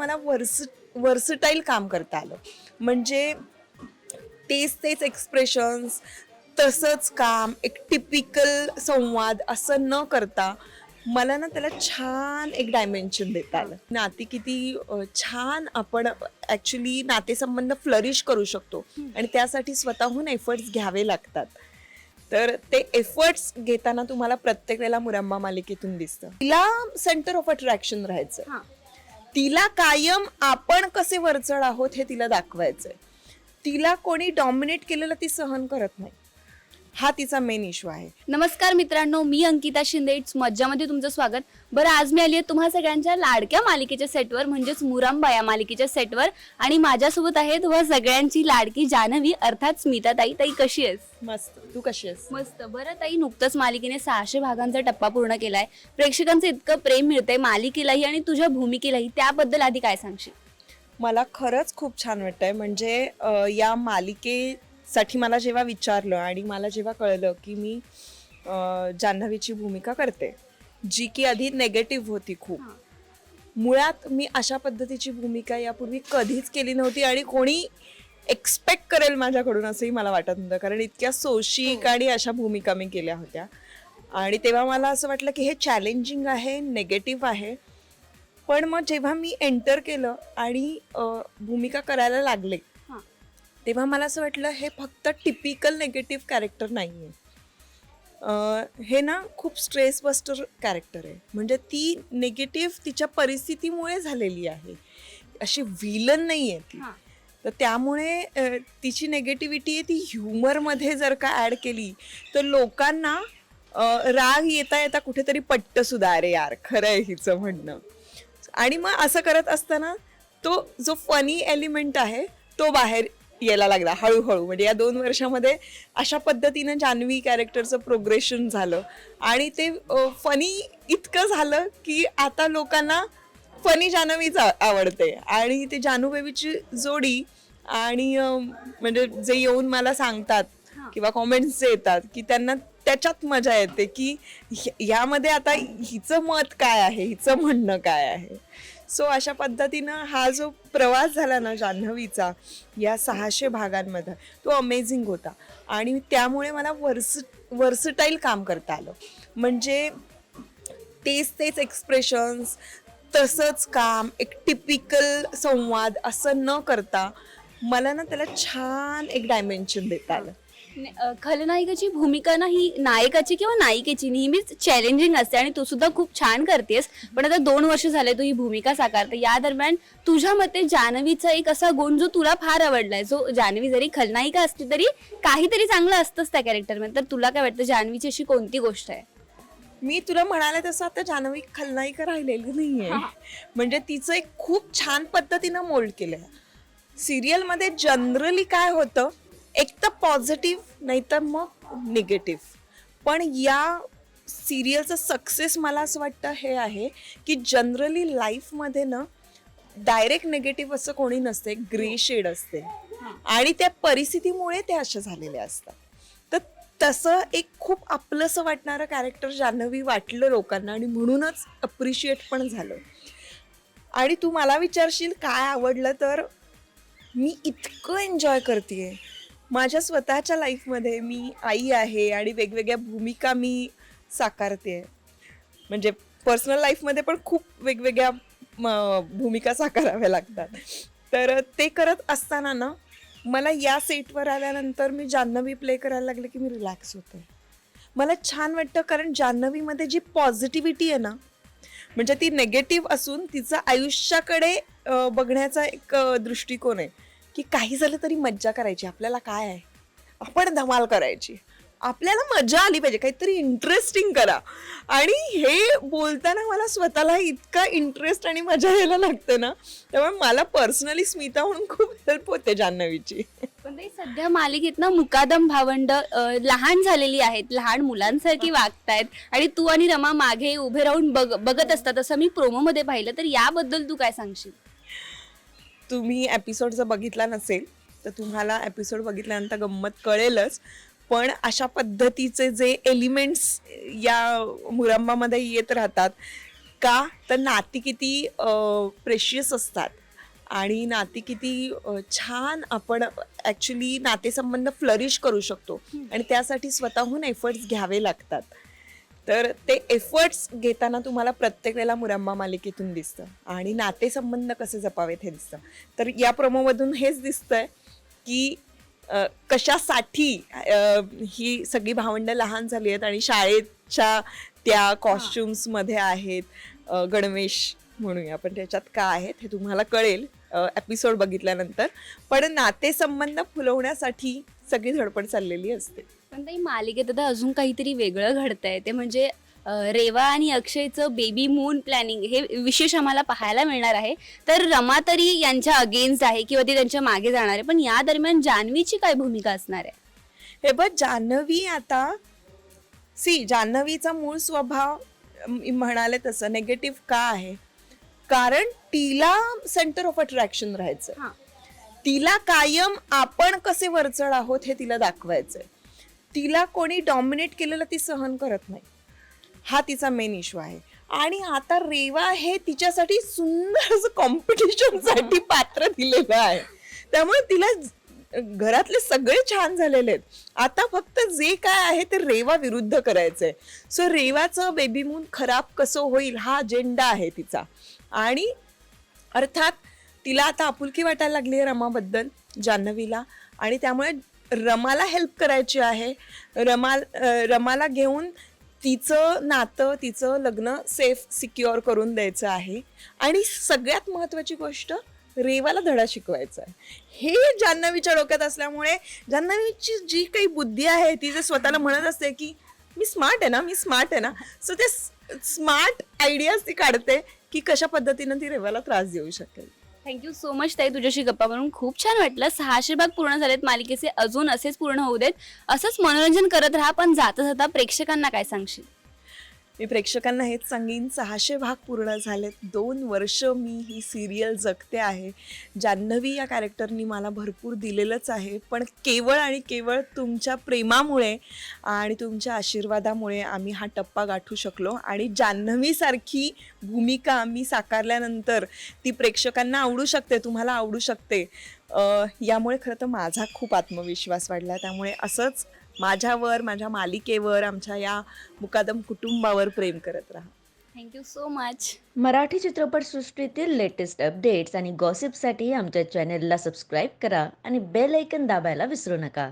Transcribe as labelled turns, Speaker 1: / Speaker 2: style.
Speaker 1: मला वर्स वर्सटाईल काम करता आलं. म्हणजे तेच तेच एक्सप्रेशन्स तसंच काम एक टिपिकल संवाद असं न करता मला ना त्याला छान एक डायमेन्शन देता आलं. नाती किती छान आपण ॲक्च्युली नातेसंबंध फ्लरिश करू शकतो. आणि त्यासाठी स्वतःहून एफर्ट्स घ्यावे लागतात. तर ते एफर्ट्स घेताना तुम्हाला प्रत्येक वेळेला मुरंबा मालिकेतून दिसतं. तिला सेंटर ऑफ अट्रॅक्शन राहायचं. तिला कायम आपण कसे वरचढ आहोत हे तिला दाखवायचंय. तिला कोणी डॉमिनेट केलेलं ती सहन करत नाही. हा तिचा मेन इश्यू आहे.
Speaker 2: नमस्कार मित्रांनो मी अंकिता शिंदे. इट्स मज्जामध्ये तुमचं स्वागत. बरं आज मी आली आहे तुम्हा सगळ्यांच्या लाडक्या मालिकेच्या सेटवर म्हणजेच मुरांबा या मालिकेच्या सेटवर आणि माझ्यासोबत आहे तुम्हा सगळ्यांची लाडकी जानवी अर्थात स्मिता ताई ताई कशी आहेस?
Speaker 1: मस्त. तू कशी आहेस?
Speaker 2: मस्त. बरं ताई नुकतंच मालिकेने सहाशे भागांचा टप्पा पूर्ण केलाय. प्रेक्षकांचं इतकं प्रेम मिळतंय मालिकेलाही आणि तुझ्या भूमिकेलाही. त्याबद्दल आधी काय सांगशील?
Speaker 1: मला खरंच खूप छान वाटतंय. म्हणजे अ, या मालिकेसाठी मला जेव्हा विचारलं आणि मला जेव्हा कळलं की मी जान्हवीची भूमिका करते जी की आधी नेगेटिव्ह होती खूप
Speaker 2: हां.
Speaker 1: मुळात मी अशा पद्धतीची भूमिका यापूर्वी कधीच केली नव्हती आणि कोणी एक्सपेक्ट करेल माझ्याकडून असंही मला वाटत नव्हतं कारण इतक्या सोशिक आणि अशा भूमिका मी केल्या होत्या आणि तेव्हा मला असं वाटलं की हे चॅलेंजिंग आहे नेगेटिव्ह आहे पण मग जेव्हा मी एंटर केलं आणि भूमिका करायला लागले
Speaker 2: हां.
Speaker 1: तेव्हा मला असं वाटलं हे फक्त टिपिकल नेगेटिव्ह कॅरेक्टर नाही आहे हे ना खूप स्ट्रेस बस्टर कॅरेक्टर आहे. म्हणजे ती नेगेटिव्ह तिच्या परिस्थितीमुळे झालेली आहे. अशी विलन नाही आहे ती. तर त्यामुळे तिची नेगेटिव्हिटी आहे ती ह्युमरमध्ये जर का ॲड केली तर लोकांना राग येता येता कुठेतरी पट्ट सुद्धा अरे यार खरं आहे हिचं म्हणणं. आणि मग असं करत असताना तो जो फनी एलिमेंट आहे तो बाहेर यायला लागला हळूहळू. म्हणजे या दोन वर्षामध्ये अशा पद्धतीनं जान्हवी कॅरेक्टरचं प्रोग्रेशन झालं. आणि ते फनी इतकं झालं की आता लोकांना फनी जान्हवीच आवडते. आणि ते जानू बेबीची जोडी आणि म्हणजे जे येऊन मला सांगतात किंवा कॉमेंट्स जे येतात की त्यांना त्याच्यात मजा येते की ह्यामध्ये आता हिचं मत काय आहे? हिचं म्हणणं काय आहे? सो अशा पद्धतीनं हा जो प्रवास झाला ना जान्हवीचा या सहाशे भागांमध्ये तो अमेझिंग होता. आणि त्यामुळे मला वर्स वर्सटाईल काम करता आलं. म्हणजे तेच तेच एक्सप्रेशन्स तसंच काम एक टिपिकल संवाद असं न करता मला ना त्याला छान एक डायमेन्शन देता आलं.
Speaker 2: ने- अ, खलनायिकाची भूमिका ना ही नायकाची किंवा नायिकेची नेहमीच चॅलेंजिंग असते आणि तू सुद्धा खूप छान करतेस. पण आता दोन वर्ष झाले तू ही भूमिका साकारते. या दरम्यान तुझ्या मते जान्हवीचा एक असा गुण जो तुला फार आवडलाय जो जान्हवी जरी खलनायिका असली तरी काहीतरी चांगलं असतंच त्या कॅरेक्टरमध्ये तर तुला काय वाटतं जान्हवीची अशी कोणती गोष्ट आहे?
Speaker 1: मी तुला म्हणाले तसं आता जान्हवी खलनायिका राहिलेली नाहीये. म्हणजे तिचं एक खूप छान पद्धतीनं मोल्ड केलंय. सिरियलमध्ये जनरली काय होतं एक तर पॉझिटिव्ह नाही तर मग निगेटिव्ह पण या सिरियलचं सक्सेस मला असं वाटतं हे आहे की जनरली लाईफमध्ये ना डायरेक्ट निगेटिव्ह असं कोणी नसते ग्रे शेड असते. आणि त्या परिस्थितीमुळे ते असे झालेले असतात. तर तसं एक खूप आपलंसं वाटणारं कॅरेक्टर जान्हवी वाटलं लोकांना आणि म्हणूनच अप्रिशिएट पण झालं. आणि तू मला विचारशील काय आवडलं तर मी इतकं एन्जॉय करते माझ्या स्वतःच्या लाईफमध्ये मी आई आहे आणि वेगवेगळ्या भूमिका मी साकारते. म्हणजे पर्सनल लाईफमध्ये पण खूप वेगवेगळ्या भूमिका साकाराव्या लागतात. तर ते करत असताना ना मला या सेटवर आल्यानंतर मी जान्हवी प्ले करायला लागले की मी रिलॅक्स होते. मला छान वाटतं कारण जान्हवीमध्ये जी पॉझिटिव्हिटी आहे ना म्हणजे ती नेगेटिव्ह असून तिचं आयुष्याकडे बघण्याचा एक दृष्टिकोन आहे. की काही झालं तरी मज्जा करायची. आपल्याला काय आहे? आपण धमाल करायची. आपल्याला मजा आली पाहिजे. काहीतरी इंटरेस्टिंग करा. आणि हे बोलताना मला स्वतःला इतका इंटरेस्ट आणि मजा यायला लागते ना. त्यामुळे मला पर्सनली स्मिता म्हणून खूप हेल्प होते जान्हवीची.
Speaker 2: पण ते सध्या मालिकेत ना मुकादम भावंड लहान झालेली आहेत. लहान मुलांसारखी वागतायत. आणि तू आणि रमा मागे उभे राहून बघ बघत असतात. असं मी प्रोमो मध्ये पाहिलं. तर याबद्दल तू काय सांगशील?
Speaker 1: तुम्ही एपिसोड जर बघितला नसेल तर तुम्हाला एपिसोड बघितल्यानंतर गंमत कळेलच. पण अशा पद्धतीचे जे एलिमेंट्स या मुरंबामध्ये येत राहतात का? तर नाती किती प्रेशियस असतात. आणि नाती किती छान आपण ॲक्च्युली नातेसंबंध फ्लरिश करू शकतो. आणि त्यासाठी स्वतःहून एफर्ट्स घ्यावे लागतात. तर ते एफर्ट्स घेताना तुम्हाला प्रत्येक वेळेला मुरंबा मालिकेतून दिसतं. आणि नातेसंबंध कसे जपावेत हे दिसतं. तर या प्रोमोमधून हेच दिसतंय की अ, कशासाठी ही सगळी भावंडं लहान झाली आहेत आणि शाळेच्या त्या कॉस्ट्युम्समध्ये आहेत गणवेश म्हणूया पण त्याच्यात काय आहेत हे तुम्हाला कळेल एपिसोड बघितल्यानंतर. पण नातेसंबंध फुलवण्यासाठी सगळी धडपड चाललेली असते.
Speaker 2: पण ताई मालिकेत आता अजून काहीतरी वेगळं घडतंय. ते म्हणजे अं, रेवा आणि अक्षयचं बेबी मून प्लॅनिंग हे विशेष आम्हाला पाहायला मिळणार आहे. तर रमा तरी यांच्या अगेन्स्ट आहे किंवा ती त्यांच्या मागे जाणार आहे. पण या दरम्यान जान्हवीची काय भूमिका असणार आहे?
Speaker 1: हे बघ जान्हवी आता सी जान्हवीचा मूळ स्वभाव मी म्हणाले तसं नेगेटिव्ह का आहे? कारण तिला सेंटर ऑफ अट्रॅक्शन राहायचं
Speaker 2: हां.
Speaker 1: तिला कायम आपण कसे वरचढ आहोत हे तिला दाखवायचंय. तिला कोणी डॉमिनेट केलेलं ती सहन करत नाही. हा तिचा मेन इश्यू आहे. आणि आता रेवा हे तिच्यासाठी सुंदर असं कॉम्पिटिशनसाठी पात्र दिलेलं आहे. त्यामुळे तिला घरातले सगळे छान झालेले आहेत. आता फक्त जे काय आहे ते रेवा विरुद्ध करायचंय. सो रेवाचं बेबी मून खराब कसं होईल हा अजेंडा आहे तिचा. आणि अर्थात तिला आता आपुलकी वाटायला लागली आहे रमाबद्दल जान्हवीला. आणि त्यामुळे रमाला हेल्प करायची आहे. रमा रमाला घेऊन तिचं नातं तिचं लग्न सेफ सिक्युअर करून द्यायचं आहे. आणि सगळ्यात महत्त्वाची गोष्ट रेवाला धडा शिकवायचा आहे. हे जान्हवीच्या डोक्यात असल्यामुळे जान्हवीची जी काही बुद्धी आहे ती जे स्वतःला म्हणत असते की मी स्मार्ट आहे ना मी स्मार्ट आहे ना. सो ते स्मार्ट आयडियाज ती काढते की कशा पद्धतीनं ती रेवाला त्रास देऊ शकेल.
Speaker 2: थँक्यू सो मच ताई तुझ्याशी गप्पा म्हणून खूप छान वाटलं. सहाशे भाग पूर्ण झालेत मालिकेचे अजून असेच पूर्ण होऊ देत. असंच मनोरंजन करत राहा पण जाता जाता प्रेक्षकांना काय सांगशील?
Speaker 1: मी प्रेक्षकांना हेच सांगेन सहाशे भाग पूर्ण झालेत. दोन वर्ष मी ही सिरियल जगते आहे. जान्हवी या कॅरेक्टरनी मला भरपूर दिलेलंच आहे. पण केवळ आणि केवळ तुमच्या प्रेमामुळे आणि तुमच्या आशीर्वादामुळे आम्ही हा टप्पा गाठू शकलो. आणि जान्हवीसारखी भूमिका आम्ही साकारल्यानंतर ती प्रेक्षकांना आवडू शकते तुम्हाला आवडू शकते. यामुळे खरं तर माझा खूप आत्मविश्वास वाढला. त्यामुळे असंच माझ्यावर माझ्या मालिकेवर आमच्या या मुकादम कुटुंबावर प्रेम करत राहा.
Speaker 2: Thank you so much
Speaker 3: Marathi चित्रपटसृष्टीतील लेटेस्ट अपडेट्स आणि गॉसिपसाठी आमच्या चॅनेलला सबस्क्राईब करा आणि बेल ऐकन दाबायला विसरू नका.